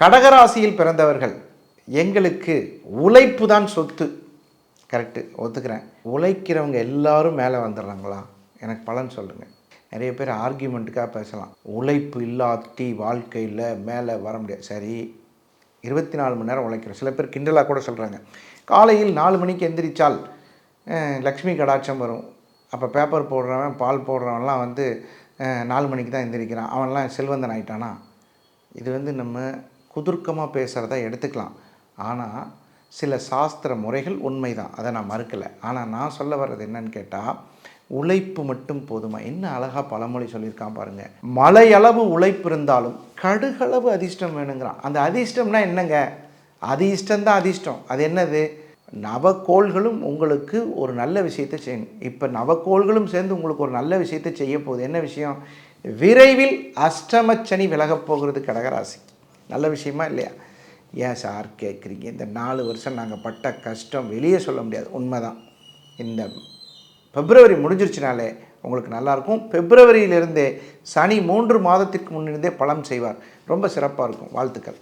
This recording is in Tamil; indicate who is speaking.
Speaker 1: கடகராசியில் பிறந்தவர்கள் எங்களுக்கு உழைப்பு தான் சொத்து. கரெக்டு ஒத்துக்கிறேன். உழைக்கிறவங்க எல்லாரும் மேலே வந்துடுறாங்களா? எனக்கு பலன் சொல்லுங்கள் நிறைய பேர் ஆர்கியூமெண்ட்டுக்காக பேசலாம். உழைப்பு இல்லாட்டி வாழ்க்கையில் மேலே வர முடியாது. சரி இருபத்தி நாலு மணி நேரம் உழைக்கிறோம். சில பேர் கிண்டலாக கூட சொல்கிறாங்க காலையில் நாலு மணிக்கு எந்திரிச்சால் லக்ஷ்மி கடாட்சம் வரும். அப்போ பேப்பர் போடுறவன் பால் போடுறவன்லாம் வந்து நாலு மணிக்கு தான் எந்திரிக்கிறான். அவன்லாம் செல்வந்தன் ஆயிட்டானா? இது வந்து நம்ம குதுர்க்கமாக பேசுகிறத எடுத்துக்கலாம். ஆனால் சில சாஸ்திர முறைகள் உண்மைதான். அதை நான் மறுக்கலை. ஆனால் நான் சொல்ல வர்றது என்னன்னு கேட்டால் உழைப்பு மட்டும் போதுமா? என்ன அழகாக பழமொழி சொல்லியிருக்கான் பாருங்கள் மலையளவு உழைப்பு இருந்தாலும் கடுகளவு அதிர்ஷ்டம் வேணுங்கிறான். அந்த அதிர்ஷ்டம்னா என்னங்க? அதிர்ஷ்டம் தான் அதிர்ஷ்டம். அது என்னது? நவக்கோள்களும் உங்களுக்கு ஒரு நல்ல விஷயத்தை செய்யணும் இப்போ நவக்கோள்களும் சேர்ந்து உங்களுக்கு ஒரு நல்ல விஷயத்தை செய்ய போகுது. என்ன விஷயம்? விரைவில் அஷ்டமச்சனி விலகப் போகிறது கடகராசி. நல்ல விஷயமா இல்லையா? ஏன் சார் கேட்குறீங்க? இந்த நாலு வருஷம் நாங்கள் பட்ட கஷ்டம் வெளியே சொல்ல முடியாது. உண்மைதான். இந்த பிப்ரவரி முடிஞ்சிருச்சுனாலே உங்களுக்கு நல்லாயிருக்கும். பிப்ரவரியிலிருந்தே சனி மூன்று மாதத்திற்கு முன்னிருந்தே பலம் செய்வார். ரொம்ப சிறப்பாக இருக்கும். வாழ்த்துக்கள்.